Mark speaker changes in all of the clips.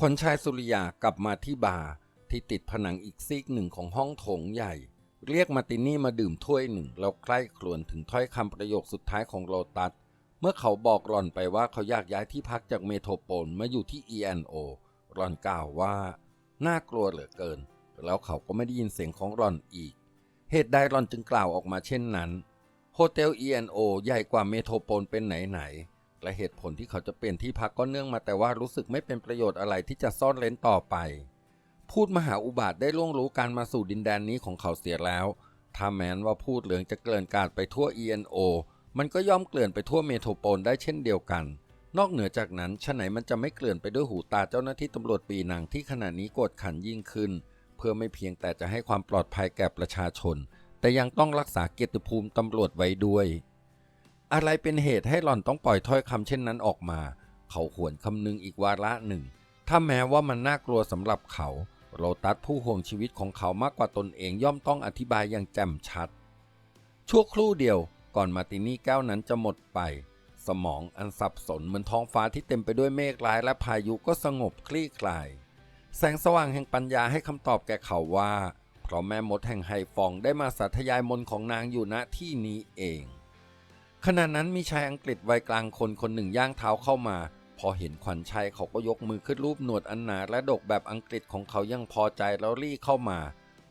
Speaker 1: ขวัญชายสุริยากลับมาที่บาร์ที่ติดผนังอีกซีกหนึ่งของห้องโถงใหญ่ เรียกมาร์ตินี่มาดื่มถ้วยหนึ่งแล้วใกล้ครวญถึงถ้อยคำประโยคสุดท้ายของโลตัส เมื่อเขาบอกหล่อนไปว่าเขาอยากย้ายที่พักจากเมโทรโพลมาอยู่ที่ E&O หล่อนกล่าวว่า น่ากลัวเหลือเกิน แล้วเขาก็ไม่ได้ยินเสียงของหล่อนอีก เหตุใดหล่อนจึงกล่าวออกมาเช่นนั้นโฮเทล E&O ใหญ่กว่าเมโทรโพลเป็นไหนๆ และเหตุผลที่เขาจะเปลี่ยนที่พักก็เนื่องมาแต่ว่ารู้สึกไม่เป็นประโยชน์อะไรที่จะซ่อนเร้นต่อไป พูดมหาอุบาทได้ล่วงรู้การมาสู่ดินแดนนี้ของเขาเสียแล้วถ้าแม้นว่าพูดเหลืองจะเกลื่อนกาดไปทั่ว E N O มันก็ย่อมเกลื่อนไปทั่วเมโทรโพลได้เช่นเดียวกัน นอกเหนือจากนั้นชะไหนมันจะไม่เกลื่อนไปด้วยหูตาเจ้าหน้าที่ตำรวจปีหนังที่ขณะนี้กดขันยิ่งขึ้น เพื่อไม่เพียงแต่จะให้ความปลอดภัยแก่ประชาชน แต่ยังต้องรักษาเกียรติภูมิตำรวจไว้ด้วย อะไรเป็นเหตุให้หล่อนต้องปล่อยถ้อยคำเช่นนั้นออกมา เขาหวนคำนึงอีกวาระหนึ่ง ถ้าแม้ว่ามันน่ากลัวสำหรับเขา โรตัสผู้ห่วงชีวิตของเขามากกว่าตนเองย่อมต้องอธิบายอย่างแจ่มชัด ชั่วครู่เดียวก่อนมาร์ตินี่แก้วนั้นจะหมดไป สมองอันสับสนเหมือนท้องฟ้าที่เต็มไปด้วยเมฆร้ายและพายุก็สงบคลี่คลาย แสงสว่างแห่งปัญญาให้คำตอบแก่เขาว่า เพราะแม่มดแห่งไฮฟองได้มาสาธยายมนของนางอยู่ณที่นี้เอง ขณะนั้นมีชายอังกฤษวัยกลางคนคนหนึ่งย่างเท้าเข้ามา พอเห็นขวัญชัยเขาก็ยกมือขึ้นรูปหนวดอันหนาและดกแบบอังกฤษของเขายังพอใจแล้วรีเข้ามา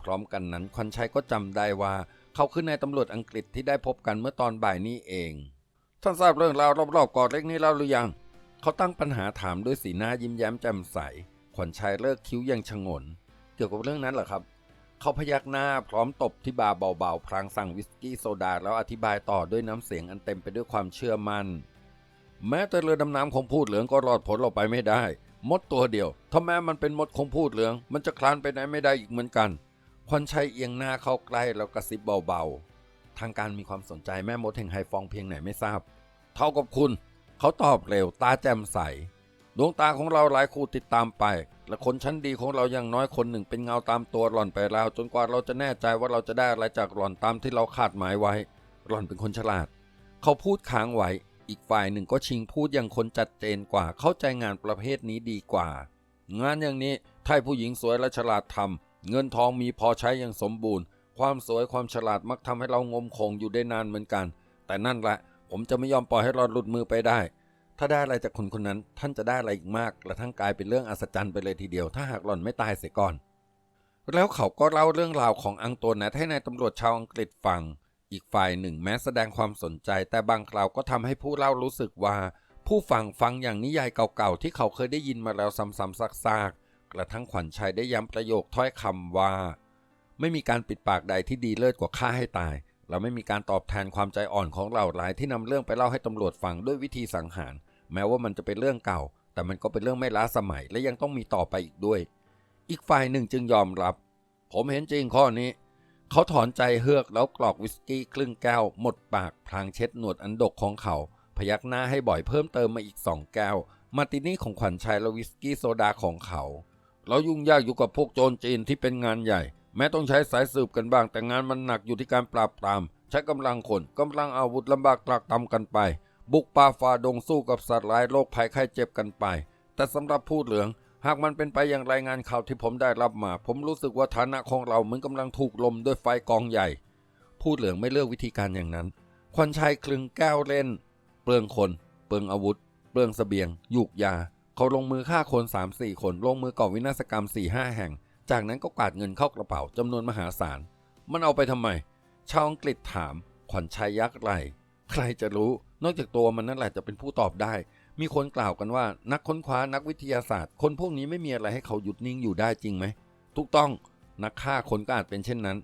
Speaker 1: พร้อมกันนั้นขวัญชัยก็จำได้ว่า เขาคือนายตำรวจอังกฤษที่ได้พบกันเมื่อตอนบ่ายนี้เอง ท่านทราบเรื่องราวรอบๆเกาะเล็กนี้แล้วหรือยัง เขาตั้งปัญหาถามด้วยสีหน้ายิ้มแย้มแจ่มใส ขวัญชัยเลิกคิ้วยังชงน เกี่ยวกับเรื่องนั้นเหรอครับ เขาพยักหน้าพร้อมตบที่บาเบาๆ พลางสั่งวิสกี้โซดาแล้วอธิบายต่อด้วยน้ำเสียงอันเต็มไปด้วยความเชื่อมัน่น แม้แต่เรือดำน้ำของพูดเหลืองก็รอดผลเราไปไม่ได้ มดตัวเดียว ถ้าแม้มันเป็นมดของพูดเหลือง มันจะคลานไปไหนไม่ได้อีกเหมือนกันควันชัยเอียงหน้าเข้าใกล้แล้วกระซิบเบาๆ ทางการมีความสนใจแม่มดแห่งไฮฟองเพียงไหนไม่ทราบ เท่ากับคุณ เขาตอบเร็วตาแจ่มใส ดวงตาของเราหลายคู่ติดตามไป และคนชั้นดีของเราอย่างน้อยคนหนึ่งเป็นเงาตามตัวหล่อนไปแล้ว จนกว่าเราจะแน่ใจว่าเราจะได้อะไรจากหล่อนตามที่เราคาดหมายไว้ หล่อนเป็นคนฉลาด เขาพูดค้างไว้ อีกฝ่ายหนึ่งก็ชิงพูดอย่างคนจัดเจนกว่า เข้าใจงานประเภทนี้ดีกว่า งานอย่างนี้ถ้าผู้หญิงสวยและฉลาดทำเงินทองมีพอใช้อย่างสมบูรณ์ ความสวยความฉลาดมักทำให้เรางมคงอยู่ได้นานเหมือนกัน แต่นั่นแหละ ผมจะไม่ยอมปล่อยให้หล่อนหลุดมือไปได้ ถ้าได้อะไรจากคนคนนั้น ท่านจะได้อะไรอีกมากกระทั่งกลายเป็นเรื่องอัศจรรย์ไปเลยทีเดียว ถ้าหากหล่อนไม่ตายเสียก่อน แล้วเขาก็เล่าเรื่องราวของอังโตนัทให้นายตำรวจชาวอังกฤษฟัง อีกฝ่ายหนึ่งแม้แสดงความสนใจ แต่บางคราวก็ทำให้ผู้เล่ารู้สึกว่า ผู้ฟังฟังอย่างนิยายเก่าๆที่เขาเคยได้ยินมาแล้วซ้ำๆซากๆกระทั่งขวัญชัยได้ย้ำประโยคถ้อยคำว่า ไม่มีการปิดปากใดที่ดีเลิศกว่าฆ่าให้ตาย เราไม่มีการตอบแทนความใจอ่อนของเราหลายที่นำเรื่องไปเล่าให้ตำรวจฟังด้วยวิธีสังหาร แม้ว่ามันจะเป็นเรื่องเก่า แต่มันก็เป็นเรื่องไม่ล้าสมัยและยังต้องมีต่อไปอีกด้วย อีกฝ่ายหนึ่งจึงยอมรับ ผมเห็นจริงข้อนี้ เขาถอนใจเฮือกแล้วกรอกวิสกี้ครึ่งแก้ว หมดปากพลางเช็ดหนวดอันดกของเขา พยักหน้าให้บ่อยเพิ่มเติมมาอีกสองแก้ว มาร์ตินี่ของขวัญชัยและวิสกี้โซดาของเขา เรายุ่งยากอยู่กับพวกโจรจีนที่เป็นงานใหญ่ แม้ต้องใช้สายสืบกันบ้าง แต่งานมันหนักอยู่ที่การปราบปราม ใช้กำลังคนกำลังอาวุธลำบากตรากตรำกันไป บุกป่าฝ่าดงสู้กับสัตว์ร้ายโรคภัยไข้เจ็บกันไป แต่สำหรับพูดเหลือง หากมันเป็นไปอย่างรายงานข่าวที่ผมได้รับมา ผมรู้สึกว่าฐานะของเราเหมือนกำลังถูกลมด้วยไฟกองใหญ่ พูดเหลืองไม่เลือกวิธีการอย่างนั้น ควันชัยคลึงแก้วเล่น เปลืองคน เปลืองอาวุธ เปลืองเสบียงยุกยา เขาลงมือฆ่าคน3ามสี่คนลงมือก่อวินาศกรรม4ี่ห้าแห่ง จากนั้นก็กวาดเงินเข้ากระเป๋าจำนวนมหาศาล มันเอาไปทำไม ชาวอังกฤษถาม ขวัญชัยยักษ์ไหลใครจะรู้ นอกจากตัวมันนั่นแหละจะเป็นผู้ตอบได้ มีคนกล่าวกันว่า นักค้นคว้านักวิทยาศาสตร์ คนพวกนี้ไม่มีอะไรให้เขาหยุดนิ่งอยู่ได้จริงไหม ถูกต้อง นักฆ่าคนก็อาจเป็นเช่นนั้น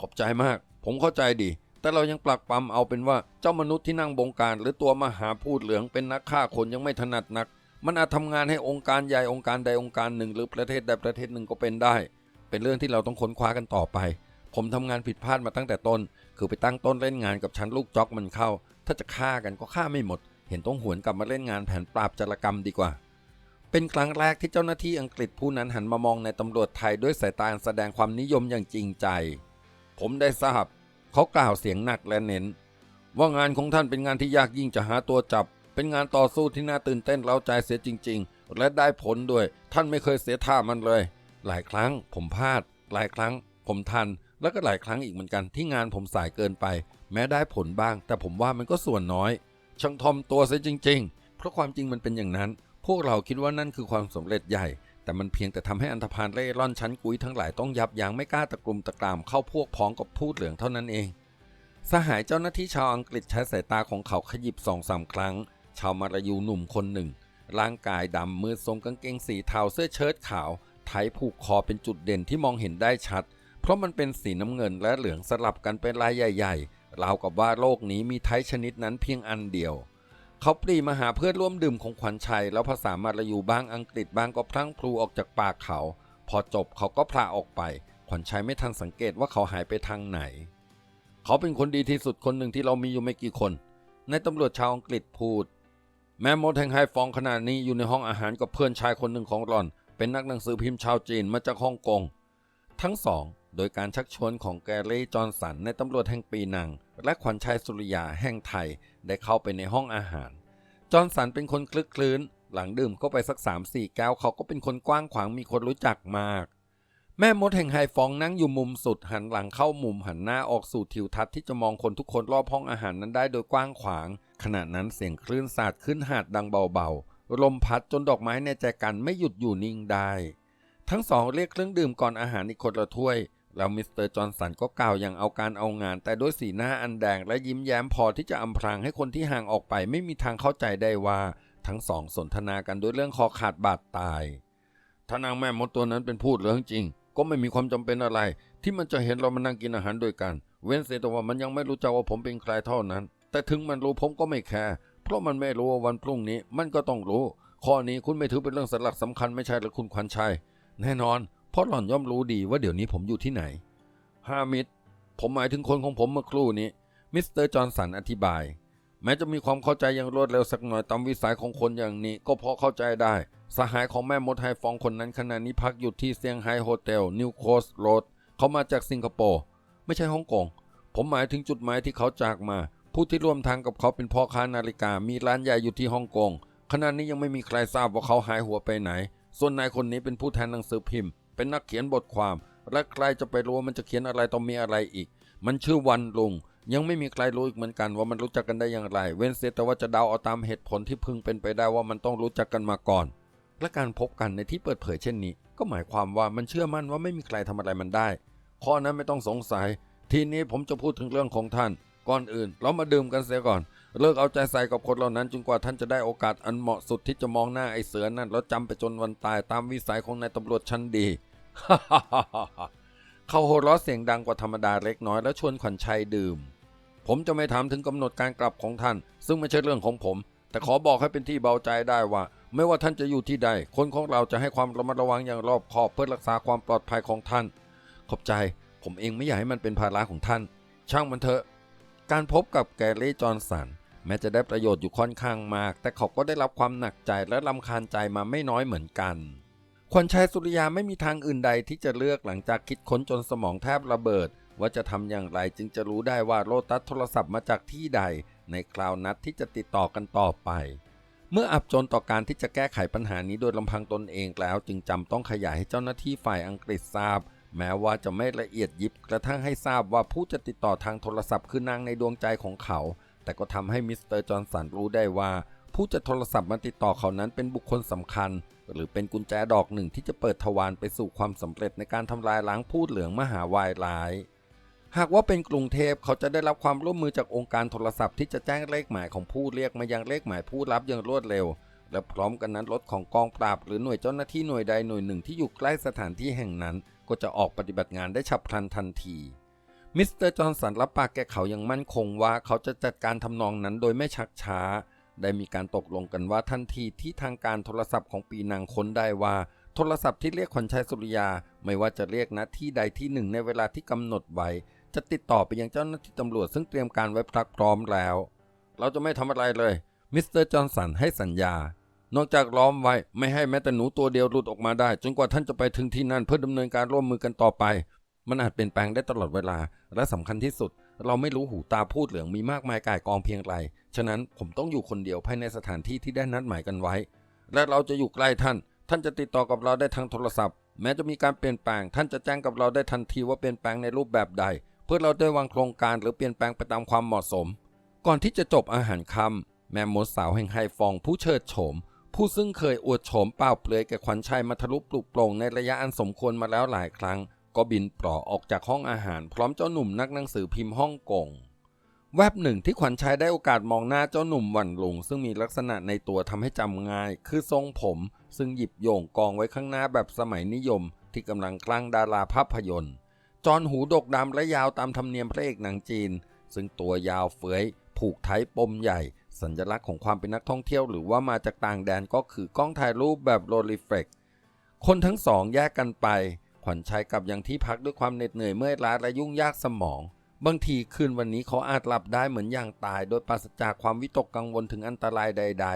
Speaker 1: ขอบใจมาก ผมเข้าใจดี แต่เรายังปลักปำเอาเป็นว่า เจ้ามนุษย์ที่นั่งบงการ หรือตัวมหาพูดเหลืองเป็นนักฆ่าคนยังไม่ถนัดนัก มันอาจทำงานให้องค์การใหญ่องค์การใดองค์การหนึ่ง หรือประเทศใดประเทศหนึ่งก็เป็นได้ เป็นเรื่องที่เราต้องค้นคว้ากันต่อไป ผมทำงานผิดพลาดมาตั้งแต่ต้น คือไปตั้งต้นเล่นงานกับชั้นลูกจ็อกมันเข้า ถ้าจะฆ่ากันก็ฆ่าไม่หมด เห็นต้องหวนกลับมาเล่นงานแผนปราบจารกรรมดีกว่า เป็นครั้งแรกที่เจ้าหน้าที่อังกฤษผู้นั้นหันมามองในตำรวจไทยด้วยสายตาแสดงความนิยมอย่างจริงใจ ผมได้ทราบเขากล่าวเสียงหนักและเน้น ว่างานของท่านเป็นงานที่ยากยิ่งจะหาตัวจับ เป็นงานต่อสู้ที่น่าตื่นเต้นเร้าใจเสียจริง ๆ และได้ผลด้วย ท่านไม่เคยเสียท่ามันเลย หลายครั้งผมพลาด หลายครั้ง ผมทัน แล้วก็หลายครั้งอีกเหมือนกันที่งานผมสายเกินไป แม้ได้ผลบ้าง แต่ผมว่ามันก็ส่วนน้อย ช่างทอมตัวซะจริง ๆ เพราะความจริงมันเป็นอย่างนั้น พวกเราคิดว่านั่นคือความสำเร็จใหญ่ แต่มันเพียงแต่ทำให้อันธพาลเร่ร่อนชั้นกุ้ยทั้งหลายต้องยับยั้งไม่กล้าตะกลุมตะกรามเข้าพวกพ้องกับพูดเหลืองเท่านั้นเองสหายเจ้าหน้าที่ชาวอังกฤษใช้สายตาของเขาขยิบสองสามครั้ง ชาวมาลายูหนุ่มคนหนึ่ง ร่างกายดำมือทรงกางเกงสีเทาเสื้อเชิ้ตขาว ไถผูกคอเป็นจุดเด่นที่มองเห็นได้ชัด เพราะมันเป็นสีน้ำเงินและเหลืองสลับกันเป็นลายใหญ่ๆราวกับว่าโลกนี้มีไทชนิดนั้นเพียงอันเดียว เขาปรีมาหาเพื่อนร่วมดื่มของขวัญชัย แล้วภาษามาลายูบ้างอังกฤษบ้างก็พลั้งพลูออกจากปากเขา พอจบเขาก็พลาออกไป ขวัญชัยไม่ทันสังเกตว่าเขาหายไปทางไหน เขาเป็นคนดีที่สุดคนหนึ่งที่เรามีอยู่ไม่กี่คนนายตำรวจชาวอังกฤษพูด แม้มดแห่งไฮฟองขนาดนี้อยู่ในห้องอาหารกับเพื่อนชายคนหนึ่งของหลอน เป็นนักหนังสือพิมพ์ชาวจีนมาจากฮ่องกง ทั้งสอง โดยการชักชวนของแกรี่จอห์นสันในตำรวจแห่งปีนัง และขวัญชัยสุริยาแห่งไทยได้เข้าไปในห้องอาหาร จอห์นสันเป็นคนคลึกคลื้น หลังดื่มเข้าไปสักสามสี่แก้วเขาก็เป็นคนกว้างขวางมีคนรู้จักมาก แม่มดแห่งไฮฟองนั่งอยู่มุมสุดหันหลังเข้ามุมหันหน้าออกสู่ทิวทัศน์ที่จะมองคนทุกคนรอบห้องอาหารนั้นได้โดยกว้างขวาง ขณะนั้นเสียงคลื่นสาดขึ้นหาดดังเบาๆ ลมพัดจนดอกไม้ในใจกันไม่หยุดอยู่นิ่งได้ ทั้งสองเรียกเครื่องดื่มก่อนอาหารอีกคนละถ้วย แล้วมิสเตอร์จอห์นสันก็กล่าวอย่างเอาการเอางาน แต่ด้วยสีหน้าอันแดงและยิ้มแย้มพอที่จะอำพรางให้คนที่ห่างออกไปไม่มีทางเข้าใจได้ว่าทั้งสองสนทนากันด้วยเรื่องคอขาดบาดตายถ้านางแม่มดตัวนั้นเป็นพูดเรื่องจริง ก็ไม่มีความจำเป็นอะไร ที่มันจะเห็นเรามานั่งกินอาหารด้วยกัน เว้นเสียแต่ว่ามันยังไม่รู้จักว่าผมเป็นใครเท่านั้น แต่ถึงมันรู้ผมก็ไม่แคร์เพราะมันไม่รู้ว่าวันพรุ่งนี้มันก็ต้องรู้ ข้อนี้คุณไม่ถือเป็นเรื่องสลักสำคัญไม่ใช่หรือคุณขวัญชัย แน่นอน เพราะหล่อนย่อมรู้ดีว่าเดี๋ยวนี้ผมอยู่ที่ไหนฮามิดผมหมายถึงคนของผมเมื่อครู่นี้มิสเตอร์จอห์นสันอธิบาย แม้จะมีความเข้าใจอย่างรวดเร็วสักหน่อยตามวิสัยของคนอย่างนี้ ก็พอเข้าใจได้ สหายของแม่มดไฮฟองคนนั้นขณะนี้พักอยู่ที่เซียงไฮ้โฮเทลนิวโคสโรดเขามาจากสิงคโปร์ไม่ใช่ฮ่องกงผมหมายถึงจุดหมายที่เขาจากมา ผู้ที่ร่วมทางกับเขาเป็นพ่อค้านาฬิกา มีร้านใหญ่อยู่ที่ฮ่องกง ขณะนี้ยังไม่มีใครทราบว่าเขาหายหัวไปไหน ส่วนนายคนนี้เป็นผู้แทนหนังสือพิมพ์ เป็นนักเขียนบทความ และใครจะไปรู้ว่ามันจะเขียนอะไรต้องมีอะไรอีก มันชื่อวันลุง ยังไม่มีใครรู้อีกเหมือนกันว่ามันรู้จักกันได้อย่างไร เว้นเสียแต่ว่าจะเดาเอาตามเหตุผลที่พึงเป็นไปได้ว่ามันต้องรู้จักกันมาก่อน และการพบกันในที่เปิดเผยเช่นนี้ ก็หมายความว่ามันเชื่อมั่นว่าไม่มีใครทำอะไรมันได้ ข้อนั้นไม่ต้องสงสัย ทีนี้ผมจะพูดถึงเรื่องของท่าน ก่อนอื่น เรามาดื่มกันเสียก่อน เลิกเอาใจใส่กับคนเหล่านั้นจนกว่าท่านจะได้โอกาสอันเหมาะสุดที่จะมองหน้าไอ้เสือนั่นแล้วจำไปจนวันตายตามวิสัยของนายตำรวจชั้นดีเขาโหัวเราะเสียงดังกว่าธรรมดาเล็กน้อยแล้วชวนขวัญชัยดื่ม ผมจะไม่ถามถึงกำหนดการกลับของท่าน ซึ่งไม่ใช่เรื่องของผม แต่ขอบอกให้เป็นที่เบาใจได้ว่า ไม่ว่าท่านจะอยู่ที่ใด คนของเราจะให้ความระมัดระวังอย่างรอบคอบเพื่อรักษาความปลอดภัยของท่าน ขอบใจ ผมเองไม่อยากให้มันเป็นภาระของท่าน ช่างมันเถอะ การพบกับแกรี่จอห์นสันแม้จะได้ประโยชน์อยู่ค่อนข้างมาก แต่เขาก็ได้รับความหนักใจและลำคาญใจมาไม่น้อยเหมือนกันขวัญชัยสุริยาไม่มีทางอื่นใดที่จะเลือกหลังจากคิดค้นจนสมองแทบระเบิด ว่าจะทำอย่างไรจึงจะรู้ได้ว่าโลตัสโทรศัพท์มาจากที่ใด ในคราวนัดที่จะติดต่อกันต่อไป เมื่ออับจนต่อการที่จะแก้ไขปัญหานี้โดยลำพังตนเองแล้ว จึงจำต้องขยายให้เจ้าหน้าที่ฝ่ายอังกฤษทราบ แม้ว่าจะไม่ละเอียดยิบกระทั่งให้ทราบว่าผู้จะติดต่อทางโทรศัพท์คือนางในดวงใจของเขา แต่ก็ทำให้มิสเตอร์จอห์นสันรู้ได้ว่า ผู้จะโทรศัพท์มาติดต่อเขานั้นเป็นบุคคลสำคัญ หรือเป็นกุญแจดอกหนึ่งที่จะเปิดทวารไปสู่ความสำเร็จในการทำลายล้างพูดเหลืองมหาวายร้าย หากว่าเป็นกรุงเทพเขาจะได้รับความร่วมมือจากองค์การโทรศัพท์ที่จะแจ้งเลขหมายของผู้เรียกมายังเลขหมายผู้รับอย่างรวดเร็ว และพร้อมกันนั้นรถของกองปราบหรือหน่วยเจ้าหน้าที่หน่วยใดหน่วยหนึ่งที่อยู่ใกล้สถานที่แห่งนั้น ก็จะออกปฏิบัติงานได้ฉับพลันทันที มิสเตอร์จอห์นสันรับปากแก่เขาอย่างมั่นคงว่าเขาจะจัดการทำนองนั้นโดยไม่ชักช้า ได้มีการตกลงกันว่าทันทีที่ทางการโทรศัพท์ของปีนางค้นได้ว่า โทรศัพท์ที่เรียกขวัญชัยสุริยา ไม่ว่าจะเรียกณที่ใดที่หนึ่งในเวลาที่กำหนดไว้ จะติดต่อไปยังเจ้าหน้าที่ตำรวจซึ่งเตรียมการไว้พรักพร้อมแล้ว เราจะไม่ทำอะไรเลยมิสเตอร์จอห์นสันให้สัญญา นอกจากล้อมไว้ไม่ให้แม้แต่หนูตัวเดียวหลุดออกมาได้ จนกว่าท่านจะไปถึงที่นั่นเพื่อดำเนินการร่วมมือกันต่อไป มันอาจเปลี่ยนแปลงได้ตลอดเวลา และสำคัญที่สุด เราไม่รู้หูตาพูดเหลืองมีมากมายก่ายกองเพียงไร ฉะนั้นผมต้องอยู่คนเดียวภายในสถานที่ที่ได้นัดหมายกันไว้ และเราจะอยู่ใกล้ท่าน ท่านจะติดต่อกับเราได้ทางโทรศัพท์ แม้จะมีการเปลี่ยนแปลง ท่านจะแจ้งกับเราได้ทันทีว่าเปลี่ยนแปลงในรูปแบบใด เพื่อเราได้วางโครงการหรือเปลี่ยนแปลงไปตามความเหมาะสม ก่อนที่จะจบอาหารค่ำแม่มดสาวแห่งไฮฟองผู้เชิดโฉม ผู้ซึ่งเคยอวดโฉมเปล่าเปลือยแก่ขวัญชัยมาทะลุปลุกปร่งในระยะอันสมควรมาแล้วหลายครั้ง ก็บินปลอออกจากห้องอาหาร พร้อมเจ้าหนุ่มนักหนังสือพิมพ์ฮ่องกงแวบหนึ่งที่ขวัญชัยได้โอกาสมองหน้าเจ้าหนุ่มหวันหลงซึ่งมีลักษณะในตัวทำให้จำง่าย คือทรงผม ซึ่งหยิบโยงกองไว้ข้างหน้าแบบสมัยนิยม ที่กำลังคลั่งดาราภาพยนตร์ จอนหูดกดำและยาวตามธรรมเนียมพระเอกหนังจีน ซึ่งตัวยาวเฟื้อยผูกไทยปมใหญ่ สัญลักษณ์ของความเป็นนักท่องเที่ยวหรือว่ามาจากต่างแดนก็คือกล้องถ่ายรูปแบบโรลิเฟกคนทั้งสองแยกกันไป ขวัญชัยกลับยังที่พักด้วยความเหน็ดเหนื่อยเมื่อยล้าและยุ่งยากสมอง บางทีคืนวันนี้เขาอาจหลับได้เหมือนอย่างตาย โดยปราศจากความวิตกกังวลถึงอันตรายใด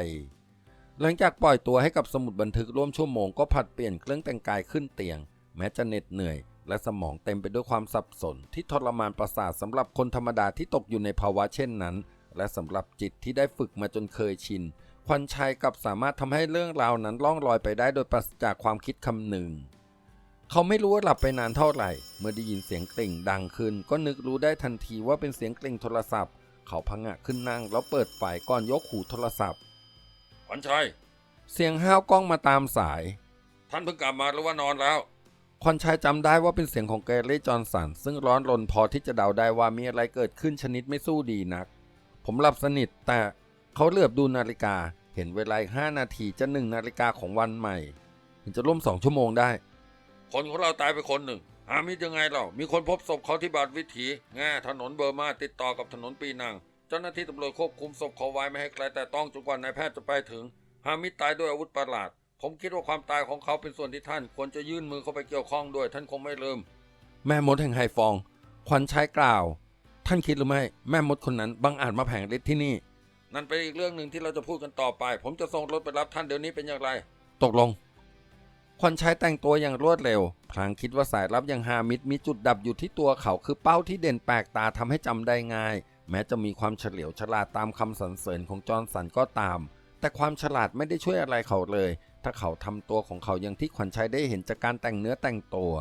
Speaker 1: ๆ หลังจากปล่อยตัวให้กับสมุดบันทึกร่วมชั่วโมงก็ผัดเปลี่ยนเครื่องแต่งกายขึ้นเตียง แม้จะเหน็ดเหนื่อย และสมองเต็มไปด้วยความสับสน ที่ทรมานประสาทสำหรับคนธรรมดาที่ตกอยู่ในภาวะเช่นนั้น และสำหรับจิตที่ได้ฝึกมาจนเคยชินควันชัยกลับสามารถทำให้เรื่องราวนั้นล่องลอยไปได้โดยปราศจากความคิดคำหนึ่ง เขาไม่รู้ว่าหลับไปนานเท่าไหร่ เมื่อได้ยินเสียงกริ่งดังขึ้น ก็นึกรู้ได้ทันทีว่าเป็นเสียงกริ่งโทรศัพท์ เขาพังะขึ้นนั่งแล้วเปิดไฟก่อนยกหูโทรศัพท์
Speaker 2: ขวัญชัย
Speaker 1: เสียงห้าวกล้องมาตามสาย
Speaker 2: ท่านเพิ่งกลับมาหรือว่านอนแล้ว
Speaker 1: ควันชัยจำได้ว่าเป็นเสียงของแกเรลี่จอห์นสันซึ่งร้อนรนพอที่จะเดาได้ว่ามีอะไรเกิดขึ้นชนิดไม่สู้ดีนัก ผมหลับสนิทแต่เขาเหลือบดูนาฬิกา เห็นเวลาอีกห้านาทีจะหนึ่งนาฬิกาของวันใหม่มันจะร่วมสองชั่วโมงได้
Speaker 2: คนของเราตายไปคนหนึ่งหามิตรยังไงเรามีคนพบศพเขาที่บาดวิถีแง่ถนนเบอร์มาติดต่อกับถนนปีนังเจ้าหน้าที่ตำรวจควบคุมศพเขาไว้ไม่ให้ใครแต่ต้องจนกว่านายแพทย์จะไปถึงหามิตรตายด้วยอาวุธประหลาด ผมคิดว่าความตายของเขาเป็นส่วนที่ท่าน ควรจะยื่นมือเข้าไปเกี่ยวข้องด้วยท่านคงไม่ลืม
Speaker 1: แม่มดแห่งไฮฟองควันชัยกล่าว ท่านคิดหรือไม่แม่มดคนนั้นบังอาจมาแผงฤทธิ์ที่นี่
Speaker 2: นั่นเป็นอีกเรื่องหนึ่งที่เราจะพูดกันต่อไป ผมจะส่งรถไปรับท่านเดี๋ยวนี้เป็นอย่างไร
Speaker 1: ตกลงควันชัยแต่งตัวอย่างรวดเร็ว พลางคิดว่าสายลับอย่างฮามิดมีจุดดับอยู่ที่ตัวเขาคือเป้าที่เด่นแปลกตาทำให้จำได้ง่าย แม้จะมีความเฉลียวฉลาดตามคำสรรเสริญของจอห์นสันก็ตาม แต่ความฉลาดไม่ได้ช่วยอะไรเขาเลย ถ้าเขาทำตัวของเขาอย่างที่ขวัญชัยได้เห็นจากการแต่งเนื้อแต่งตัว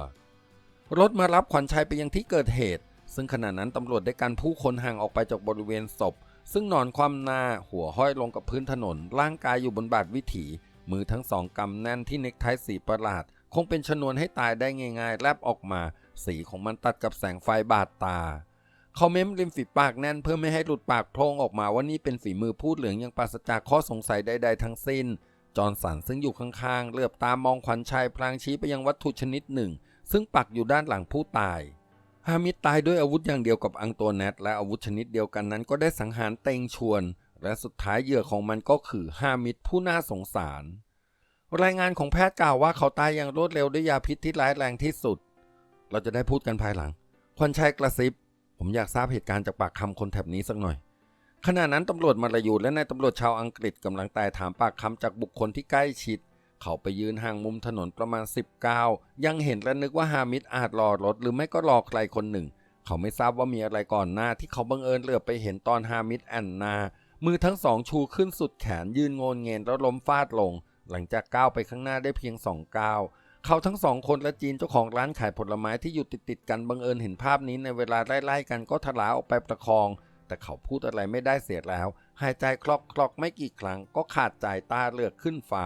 Speaker 1: รถมารับขวัญชัยไปยังที่เกิดเหตุ ซึ่งขณะนั้นตำรวจได้กันผู้คนห่างออกไปจากบริเวณศพ ซึ่งนอนคว่ำหน้าหัวห้อยลงกับพื้นถนน ร่างกายอยู่บนบาดวิถี มือทั้งสองกำแน่นที่เน็กไทสีประหลาด คงเป็นชนวนให้ตายได้ง่ายๆ แลบออกมา สีของมันตัดกับแสงไฟบาดตา เขาเม้มริมฝีปากแน่นเพื่อไม่ให้หลุดปากโพร่งออกมาว่านี่เป็นฝีมือพูดเหลืองยังปราศจากข้อสงสัยใดๆทั้งสิ้น จอห์สันซึ่งอยู่ข้างๆ เหลือบตามองขวัญชัยพลางชี้ไปยังวัตถุชนิดหนึ่ง ซึ่งปักอยู่ด้านหลังผู้ตาย ฮามิดตายด้วยอาวุธอย่างเดียวกับอังโตัวแนตและอาวุธชนิดเดียวกันนั้นก็ได้สังหารเตงชวน และสุดท้ายเหยื่อของมันก็คือฮามิดผู้น่าสงสาร รายงานของแพทย์กล่าวว่าเขาตายอย่างรวดเร็วด้วยยาพิษที่ร้ายแรงที่สุด เราจะได้พูดกันภายหลังควันชัยกระซิบ ผมอยากทราบเหตุการณ์จากปากคำคนแถบนี้สักหน่อย ขณะนั้นตำรวจมาลายูและนายตำรวจชาวอังกฤษกำลังไต่ถามปากคำจากบุคคลที่ใกล้ชิด เขาไปยืนห่างมุมถนนประมาณ 19 ยังเห็นและนึกว่าฮามิดอาจรอรถหรือไม่ก็รอใครคนหนึ่ง เขาไม่ทราบว่ามีอะไรก่อนหน้าที่เขาบังเอิญเหลือไปเห็นตอนฮามิดแอนนา มือทั้งสองชูขึ้นสุดแขนยืนโงนเงินแล้วล้มฟาดลง หลังจากก้าวไปข้างหน้าได้เพียงสองก้าวเขาทั้งสองคนและจีนเจ้าของร้านขายผลไม้ที่อยู่ติดๆกันบังเอิญเห็นภาพนี้ในเวลาไล่ๆกันก็ทลาออกไปประคอง แต่เขาพูดอะไรไม่ได้เสียแล้ว หายใจคลอกคลอกๆไม่กี่ครั้งก็ขาดใจตาเลือกขึ้นฟ้า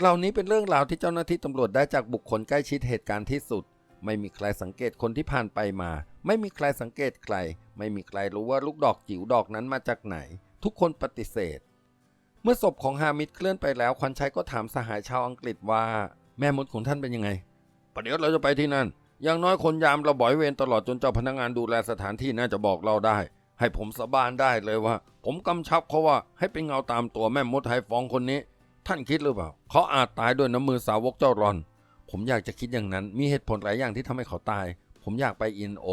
Speaker 1: เหล่านี้เป็นเรื่องราวที่เจ้าหน้าที่ตำรวจได้จากบุคคลใกล้ชิดเหตุการณ์ที่สุด ไม่มีใครสังเกตคนที่ผ่านไปมา ไม่มีใครสังเกตใคร ไม่มีใครรู้ว่าลูกดอกจิ๋วดอกนั้นมาจากไหน ทุกคนปฏิเสธ เมื่อศพของฮามิดเคลื่อนไปแล้วควันชัยก็ถามสหายชาวอังกฤษว่า แม่มดของท่านเป็นยังไงประเดี๋ยวเราจะไปที่นั่น อย่างน้อยคนยามเราบ่อยเวรตลอดจนเจ้าพนักงานดูแลสถานที่น่าจะบอกเราได้ ให้ผมสบานได้เลยว่า ผมกำชับเขาว่าให้เป็นเงาตามตัวแม่มดไฮฟองคนนี้ ท่านคิดหรือเปล่า เขาอาจตายด้วยน้ำมือสาวกเจ้ารอน ผมอยากจะคิดอย่างนั้น มีเหตุผลหลายอย่างที่ทำให้เขาตาย ผมอยากไปอินโอ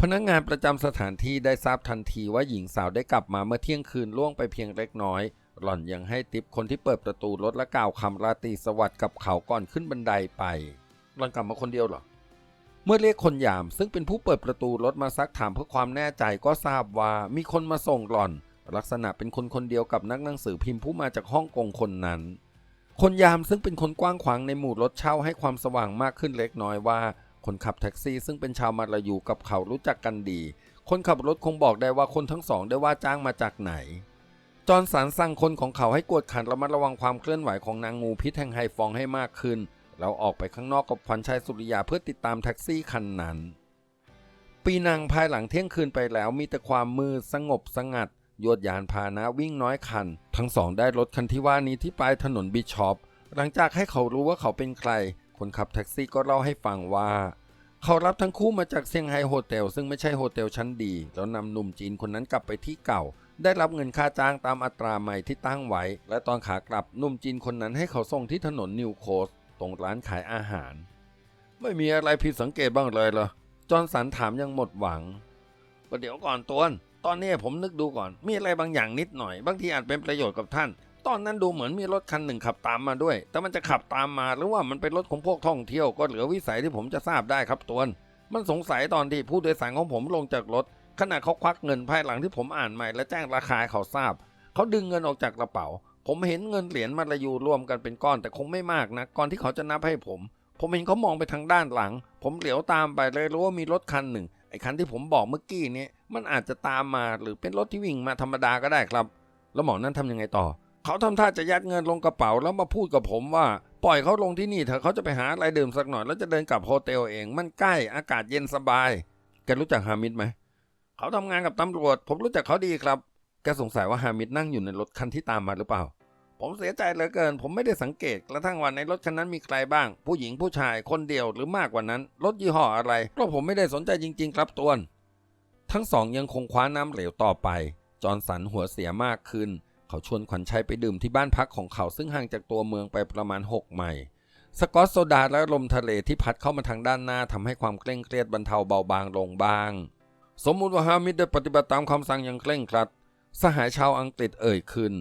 Speaker 1: พนักงานประจำสถานที่ได้ทราบทันทีว่าหญิงสาวได้กลับมาเมื่อเที่ยงคืนล่วงไปเพียงเล็กน้อย หล่อนยังให้ติปคนที่เปิดประตูรถและกล่าวคำราตรีสวัสดิ์กับเขาก่อนขึ้นบันไดไป หล่อนกลับมาคนเดียวเหรอ เมื่อเรียกคนยามซึ่งเป็นผู้เปิดประตูรถมาซักถามเพื่อความแน่ใจก็ทราบว่ามีคนมาส่งหล่อน ลักษณะเป็นคนคนเดียวกับนักหนังสือพิมพ์ผู้มาจากฮ่องกงคนนั้น คนยามซึ่งเป็นคนกว้างขวางในหมู่รถเช่าให้ความสว่างมากขึ้นเล็กน้อยว่า คนขับแท็กซี่ซึ่งเป็นชาวมาลายูกับเขารู้จักกันดี คนขับรถคงบอกได้ว่าคนทั้งสองได้ว่าจ้างมาจากไหน จอร์นสันสั่งคนของเขาให้กวดขันระมัดระวังความเคลื่อนไหวของนางงูพิษแห่งไฮฟองให้มากขึ้น แล้วออกไปข้างนอกกับขวัญชัยสุริยาเพื่อติดตามแท็กซี่คันนั้น ปีนังภายหลังเที่ยงคืนไปแล้วมีแต่ความมืดสงบสงัด ยวดยานพาหนะวิ่งน้อยคัน ทั้งสองได้รถคันที่ว่านี้ที่ปลายถนนบิชอปหลังจากให้เขารู้ว่าเขาเป็นใคร คนขับแท็กซี่ก็เล่าให้ฟังว่า เขารับทั้งคู่มาจากเซี่ยงไฮ้โฮเทลซึ่งไม่ใช่โฮเทลชั้นดี แล้วนำหนุ่มจีนคนนั้นกลับไปที่เก่า ได้รับเงินค่าจ้างตามอัตราใหม่ที่ตั้งไว้ และตอนขากลับหนุ่มจีนคนนั้นให้เขาส่งที่ถนนนิวโคสตรงร้านขายอาหาร ไม่มีอะไรผิดสังเกตบ้างเลยเหรอจอห์นสันถามยังหมดหวังประเดี๋ยวก่อนตวน ตอนนี้ผมนึกดูก่อน มีอะไรบางอย่างนิดหน่อย บางทีอาจเป็นประโยชน์กับท่าน ตอนนั้นดูเหมือนมีรถคันหนึ่งขับตามมาด้วย แต่มันจะขับตามมาหรือว่ามันเป็นรถของพวกท่องเที่ยวก็เหลือวิสัยที่ผมจะทราบได้ครับตวน มันสงสัยตอนที่ผู้โดยสารของผมลงจากรถขณะเขาควักเงินภายหลังที่ผมอ่านใหม่และแจ้งราคาเขาทราบ เขาดึงเงินออกจากกระเป๋า ผมเห็นเงินเหรียญมาลายูรวมกันเป็นก้อนแต่คงไม่มากนะก่อนที่เขาจะนับให้ผม ผมเห็นเขามองไปทางด้านหลัง ผมเหลียวตามไปเลยรู้ว่ามีรถคันหนึ่ง ไอ้คันที่ผมบอกเมื่อกี้นี้มันอาจจะตามมาหรือเป็นรถที่วิ่งมาธรรมดาก็ได้ครับ แล้วหมอนั่นทำยังไงต่อ เขาทำท่าจะยัดเงินลงกระเป๋าแล้วมาพูดกับผมว่า ปล่อยเขาลงที่นี่เถอะเขาจะไปหาอะไรดื่มสักหน่อยแล้วจะเดินกลับโฮเทลเอง มันใกล้อากาศเย็นสบาย แกรู้จักฮามิดไหมเขาทำงานกับตำรวจ ผมรู้จักเขาดีครับ แกสงสัยว่าฮามิดนั่งอยู่ในรถคันที่ตามมาหรือเปล่า ผมเสียใจเหลือเกิน ผมไม่ได้สังเกตกระทั่งวันในรถคันนั้นมีใครบ้าง ผู้หญิงผู้ชายคนเดียวหรือมากกว่านั้น รถยี่ห้ออะไร เพราะผมไม่ได้สนใจจริง ๆ ครับตวน ทั้งสองยังคงคว้าน้ำเหลวต่อไป จอร์นสันหัวเสียมากขึ้น เขาชวนขวัญชัยไปดื่มที่บ้านพักของเขาซึ่งห่างจากตัวเมืองไปประมาณ 6 ไมล์สกอตโซดาและลมทะเลที่พัดเข้ามาทางด้านหน้าทำให้ความเคร่งเครียดบรรเทาเบาบางลงบ้าง สมมุติว่าฮามิดได้ปฏิบัติตามคำสั่งอย่างเคร่งครัด สหายชาวอังกฤษเอ่ยขึ้น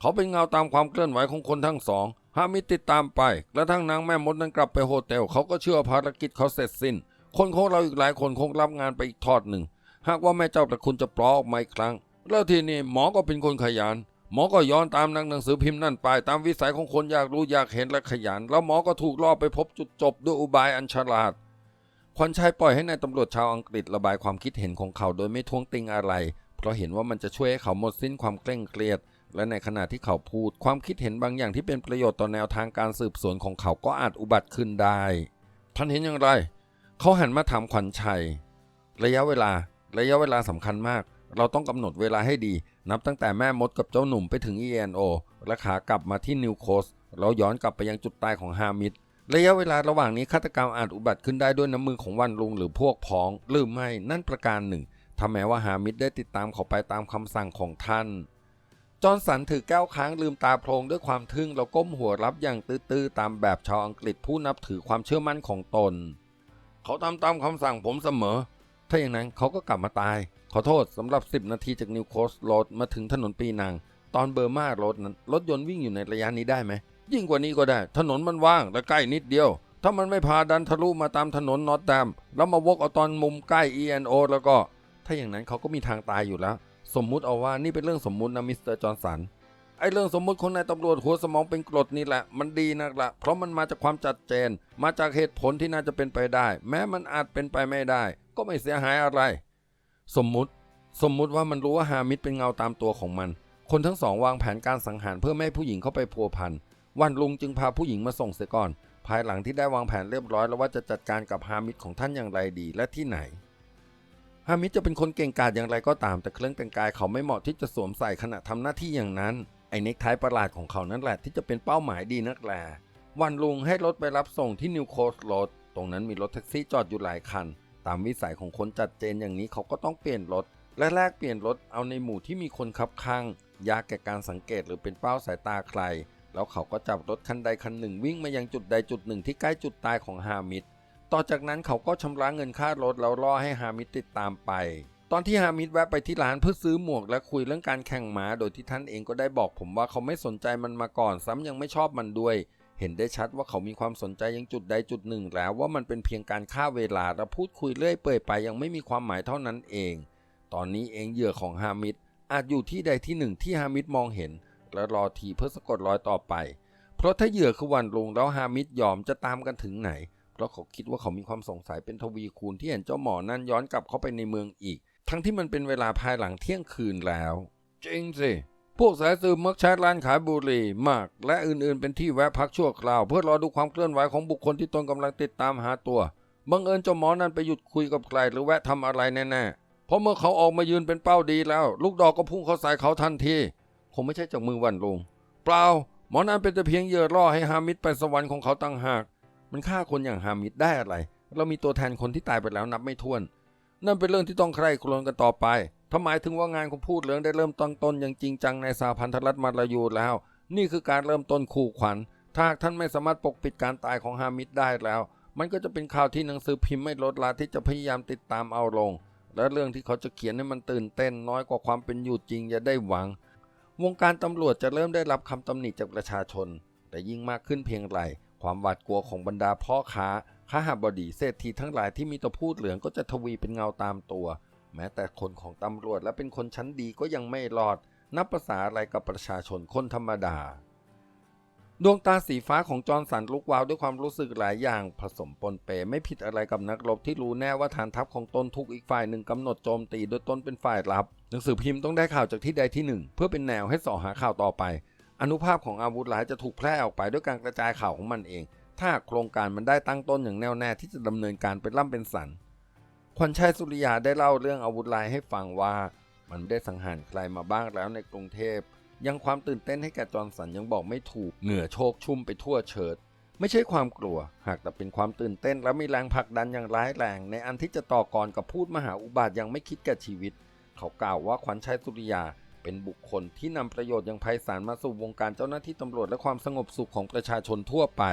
Speaker 1: เขาเป็นเงาตามความเคลื่อนไหวของคนทั้งสองฮามิติดตามไปกระทั่งนางแม่มดนั้นกลับไปโฮเทลเขาก็เชื่อภารกิจเขาเสร็จสิ้น คนของเราอีกหลายคนคงรับงานไปอีกทอดหนึ่ง หากว่าแม่เจ้าแต่คุณจะปลอออกมาอีกครั้ง แล้วทีนี้หมอก็เป็นคนขยันหมอก็ย้อนตามนักหนังสือพิมพ์นั่นไป ตามวิสัยของคนอยากรู้อยากเห็นและขยัน แล้วหมอก็ถูกล่อไปพบจุดจบด้วยอุบายอันฉลาดควันชัยปล่อยให้นายตำรวจชาวอังกฤษระบายความคิดเห็นของเขาโดยไม่ท้วงติงอะไร เพราะเห็นว่ามันจะช่วยให้เขาหมดสิ้นความเคร่งเครียด และในขณะที่เขาพูดความคิดเห็นบางอย่างที่เป็นประโยชน์ต่อแนวทางการสืบสวนของเขาก็อาจอุบัติขึ้นได้ ท่านเห็นอย่างไร เขาหันมาถามขวัญชัย ระยะเวลา ระยะเวลาสำคัญมาก เราต้องกำหนดเวลาให้ดี นับตั้งแต่แม่มดกับเจ้าหนุ่มไปถึง ENO และขากลับมาที่นิวโคสแล้วย้อนกลับไปยังจุดตายของฮามิดระยะเวลาระหว่างนี้ฆาตกรรมอาจอุบัติขึ้นได้ด้วยน้ำมือของวันลุงหรือพวกพ้องหรือไม่นั่นประการหนึ่งถ้าแม้ว่าฮามิดได้ติดตามเขาไปตามคำสั่งของท่าน จอห์นสันถือแก้วค้างลืมตาโพลงด้วยความทึ่งแล้วก้มหัวรับอย่างตื้อๆตามแบบชาวอังกฤษผู้นับถือความเชื่อมั่นของตน เขาทำตามคำสั่งผมเสมอ ถ้าอย่างนั้นเขาก็กลับมาตาย ขอโทษสำหรับ 10 นาทีจากนิวโคสโรดมาถึงถนนปีนัง ตอนเบอร์มาโรดนั้นรถยนต์วิ่งอยู่ในระยะนี้ได้ไหม ยิ่งกว่านี้ก็ได้ ถนนมันว่างและใกล้นิดเดียว ถ้ามันไม่พาดันทะลุมาตามถนนนอตแดมแล้วมาวกเอาตอนมุมใกล้ ENO แล้วก็ ถ้าอย่างนั้นเขาก็มีทางตายอยู่แล้ว สมมุติเอาว่านี่เป็นเรื่องสมมุตินะมิสเตอร์จอห์นสันไอ้เรื่องสมมุติของนายตำรวจหัวสมองเป็นกรดนี่แหละ มันดีนักละเพราะมันมาจากความจัดเจน มาจากเหตุผลที่น่าจะเป็นไปได้ แม้มันอาจเป็นไปไม่ได้ ก็ไม่เสียหายอะไร สมมุติ สมมุติว่ามันรู้ว่าฮามิดเป็นเงาตามตัวของมัน คนทั้งสองวางแผนการสังหารเพื่อไม่ให้ผู้หญิงเข้าไปพัวพันวันลุงจึงพาผู้หญิงมาส่งเสียก่อน ภายหลังที่ได้วางแผนเรียบร้อยแล้วว่าจะจัดการกับฮามิดของท่านอย่างไรดีและที่ไหน ฮามิดจะเป็นคนเก่งกาจอย่างไรก็ตาม แต่เครื่องแต่งกายเขาไม่เหมาะที่จะสวมใส่ขณะทำหน้าที่อย่างนั้น ไอ้เน็กไทประหลาดของเขานั่นแหละที่จะเป็นเป้าหมายดีนักแลวันลุงให้รถไปรับส่งที่นิวโคสโรดตรงนั้นมีรถแท็กซี่จอดอยู่หลายคัน ตามวิสัยของคนจัดเจนอย่างนี้เขาก็ต้องเปลี่ยนรถ และแลกเปลี่ยนรถเอาในหมู่ที่มีคนคับข้าง ยากแก่การสังเกตหรือเป็นเป้าสายตาใคร แล้วเขาก็จับรถคันใดคันหนึ่งวิ่งมายังจุดใดจุดหนึ่งที่ใกล้จุดตายของฮามิด ต่อจากนั้นเขาก็ชำระเงินค่ารถแล้วรอให้ฮามิดติดตามไป ตอนที่ฮามิดแวะไปที่ร้านเพื่อซื้อหมวกและคุยเรื่องการแข่งม้า โดยที่ท่านเองก็ได้บอกผมว่าเขาไม่สนใจมันมาก่อน ซ้ำยังไม่ชอบมันด้วย เห็นได้ชัดว่าเขามีความสนใจยังจุดใดจุดหนึ่ง แล้วว่ามันเป็นเพียงการฆ่าเวลาและพูดคุยเรื่อยเปื่อยไปยังไม่มีความหมายเท่านั้นเอง ตอนนี้เองเหยื่อของฮามิดอาจอยู่ที่ใดที่หนึ่งที่ฮามิดมองเห็น และรอทีเพื่อสะกดรอยต่อไป เพราะถ้าเหยื่อคือวันลุงแล้วฮามิดยอมจะตามกันถึงไหน เพราะเขาคิดว่าเขามีความสงสัยเป็นทวีคูณที่เห็นเจ้าหมอนั่นย้อนกลับเข้าไปในเมืองอีก ทั้งที่มันเป็นเวลาภายหลังเที่ยงคืนแล้ว จริงสิพวกสายสืบมักใช้ร้านขายบุหรี่มาก และอื่นๆ เป็นที่แวะพักชั่วคราว เพื่อรอดูความเคลื่อนไหวของบุคคลที่ตนกำลังติดตามหาตัวบังเอิญเจ้าหมอนั้นไปหยุดคุยกับใครหรือแวะทำอะไรแน่ๆเพราะเมื่อเขาออกมายืนเป็นเป้าดีแล้ว ลูกดอกก็พุ่งเข้าใส่เขาทันทีคงไม่ใช่จากมือวันลง เปล่า หมอนั้นเป็นแต่เพียงเหยื่อล่อให้ฮามิดไปสวรรค์ของเขาตั้งหาก มันฆ่าคนอย่างฮามิดได้อะไร เรามีตัวแทนคนที่ตายไปแล้วนับไม่ถ้วน นั่นเป็นเรื่องที่ต้องใคร่ครวญกันต่อไปถ้าหมายถึงว่างานของพูดเหลืองได้เริ่มต้นต้นอย่างจริงจังในสหพันธรัฐมาลายูแล้ว นี่คือการเริ่มต้นคู่ขวัญถ้าหากท่านไม่สามารถปกปิดการตายของฮามิดได้แล้ว มันก็จะเป็นข่าวที่หนังสือพิมพ์ไม่ลดละที่จะพยายามติดตามเอาลง และเรื่องที่เขาจะเขียนให้มันตื่นเต้นน้อยกว่าความเป็นอยู่จริงอย่าได้หวัง วงการตำรวจจะเริ่มได้รับคำตำหนิจากประชาชน แต่ยิ่งมากขึ้นเพียงไร ความหวาดกลัวของบรรดาพ่อค้าข้าหาบดีเศรษฐีทั้งหลายที่มีตัวพูดเหลืองก็จะทวีเป็นเงาตามตัว แม้แต่คนของตำรวจและเป็นคนชั้นดีก็ยังไม่รอด นับภาษาอะไรกับประชาชนคนธรรมดา ดวงตาสีฟ้าของจอร์นสันลุกวาวด้วยความรู้สึกหลายอย่าง ผสมปนเปไม่ผิดอะไรกับนักรบที่รู้แน่ว่าฐานทัพของตนถูกอีกฝ่ายหนึ่งกำหนดโจมตีโดยตนเป็นฝ่ายรับ หนังสือพิมพ์ต้องได้ข่าวจากที่ใดที่หนึ่ง เพื่อเป็นแนวให้สอหาข่าวต่อไป อนุภาพของอาวุธร้ายจะถูกแพร่ออกไปด้วยการกระจายข่าวของมันเอง ถ้าโครงการมันได้ตั้งต้นอย่างแน่วแน่ที่จะดำเนินการเป็นล่ำเป็นสันขวัญชัยสุริยาได้เล่าเรื่องอาวุธลายให้ฟังว่า มันได้สังหารใครมาบ้างแล้วในกรุงเทพ ยังความตื่นเต้นให้แก่จอร์นสันยังบอกไม่ถูก เหงื่อโชกชุ่มไปทั่วเชิด ไม่ใช่ความกลัว หากแต่เป็นความตื่นเต้นและมีแรงผลักดันอย่างร้ายแรง ในอันที่จะต่อกรกับพูดมหาอุบาทยังไม่คิดแก่ชีวิต เขากล่าวว่าขวัญชัยสุริยา เป็นบุคคลที่นำประโยชน์อย่างไพศาลมาสู่วงการเจ้าหน้าที่ตำรวจและความสงบสุขของประชาชนทั่วไป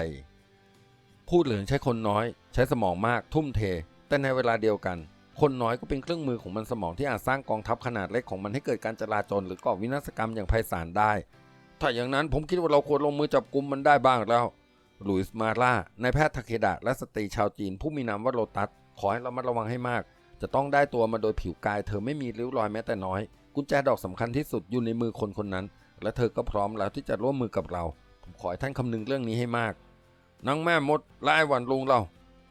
Speaker 1: พูดเหลืองใช้คนน้อย ใช้สมองมากทุ่มเท แต่ในเวลาเดียวกัน คนน้อยก็เป็นเครื่องมือของมันสมองที่อาจสร้างกองทัพขนาดเล็กของมันให้เกิดการจลาจลหรือก่อวินาศกรรมอย่างไพศาลได้ ถ้าอย่างนั้นผมคิดว่าเราควรลงมือจับกลุมมันได้บ้างแล้วหลุยส์มาร่านายแพทย์ทาเคดะและสตรีชาวจีนผู้มีนามว่าโลตัสขอให้เรามาระวังให้มาก จะต้องได้ตัวมาโดยผิวกายเธอไม่มีริ้วรอยแม้แต่น้อย กุญแจดอกสำคัญที่สุดอยู่ในมือคนคนนั้น และเธอก็พร้อมแล้วที่จะร่วมมือกับเรา ผมขอให้ท่านคำนึงเรื่องนี้ให้มากนางแม่มดและไอ้หวันลุงเรา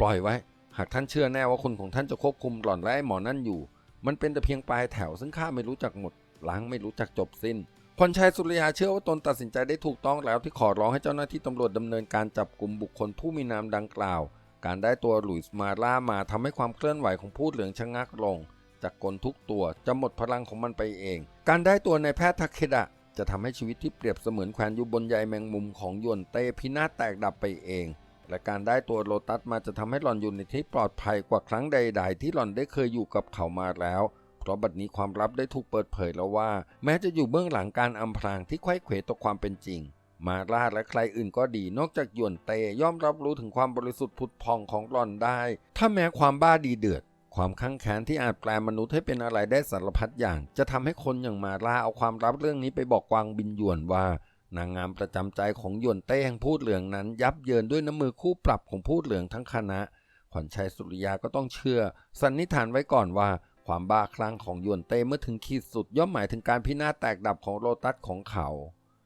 Speaker 1: ปล่อยไว้ หากท่านเชื่อแน่ว่าคนของท่านจะควบคุมหล่อนและไอหมอนั่นอยู่ มันเป็นแต่เพียงปลายแถวซึ่งข้าไม่รู้จักหมดล้างไม่รู้จักจบสิ้นพรชัยสุริยาเชื่อว่าตนตัดสินใจได้ถูกต้องแล้วที่ขอร้องให้เจ้าหน้าที่ตำรวจดำเนินการจับกลุ่มบุคคลผู้มีนามดังกล่าว การได้ตัวหลุยส์มาล่ามาทำให้ความเคลื่อนไหวของผู้เหลืองชะงักลง จากกลทุกตัวจะหมดพลังของมันไปเอง การได้ตัวในแพทย์ทาเคดะจะทำให้ชีวิตที่เปรียบเสมือนแขวนอยู่บนใยแมงมุมของยวนเตพินาศแตกดับไปเอง และการได้ตัวโลตัสมาจะทำให้หล่อนอยู่ในที่ปลอดภัยกว่าครั้งใด ๆ ที่หล่อนได้เคยอยู่กับเขามาแล้วเพราะบัดนี้ความลับได้ถูกเปิดเผยแล้วว่า แม้จะอยู่เบื้องหลังการอำพรางที่ไข้เขวต่อความเป็นจริง มาลาและใครอื่นก็ดีนอกจากยวนเตย่อมรับรู้ถึงความบริสุทธิ์ผุดพองของหล่อนได้ ถ้าแม้ความบ้าดีเดือด ความข้างแค้นที่อาจแปลมนุษย์ให้เป็นอะไรได้สารพัดอย่าง จะทำให้คนอย่างมาลาเอาความลับเรื่องนี้ไปบอกกวางบินหยวนว่า นางงามประจำใจของหยวนเต้แห่งพูดเหลืองนั้น ยับเยินด้วยน้ำมือคู่ปรับของพูดเหลืองทั้งคณะ ขวัญชัยสุริยาก็ต้องเชื่อ สันนิษฐานไว้ก่อนว่า ความบ้าคลั่งของหยวนเต้เมื่อถึงขีดสุดย่อมหมายถึงการพินาศแตกดับของโลตัสของเขา